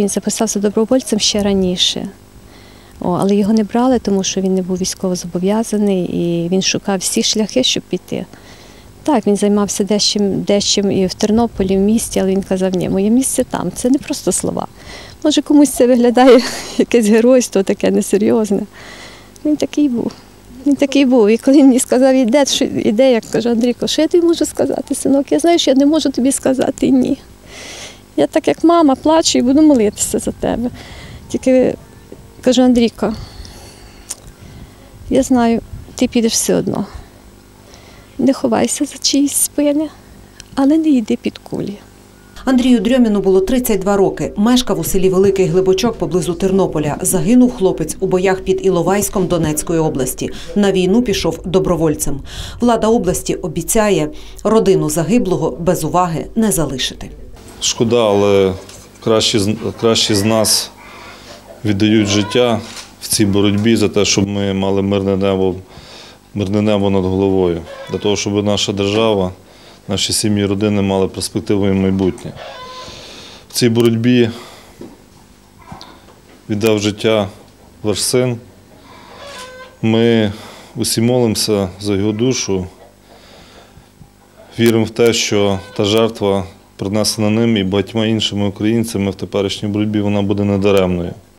він записався добровольцем ще раніше. О, але його не брали, тому що він не був військово зобов'язаний і він шукав всі шляхи, щоб піти. Так, він займався дещим, дещим і в Тернополі, в місті, але він казав, ні, моє місце там. Це не просто слова. Може, комусь це виглядає якесь геройство, таке несерйозне. Він такий був. Він такий був. І коли він мені сказав, іде, що іде, я кажу, Андрійко, що я тобі можу сказати, синок? Я знаю, що я не можу тобі сказати ні. Я так як мама плачу і буду молитися за тебе. Тільки кажу, Андрійко, я знаю, ти підеш все одно. Не ховайся за чиїсь спини, але не йди під кулі. Андрію Дрьоміну було 32 роки. Мешкав у селі Великий Глибочок поблизу Тернополя. Загинув хлопець у боях під Іловайськом Донецької області. На війну пішов добровольцем. Влада області обіцяє родину загиблого без уваги не залишити. Шкода, але кращі, кращі з нас віддають життя в цій боротьбі за те, щоб ми мали мирне небо, мирне небо над головою, для того, щоб наша держава, наші сім'ї, родини мали перспективу і майбутнє. В цій боротьбі віддав життя ваш син. Ми усі молимося за його душу. Віримо в те, що та жертва, принесена ним і багатьма іншими українцями в теперішній боротьбі, вона буде недаремною.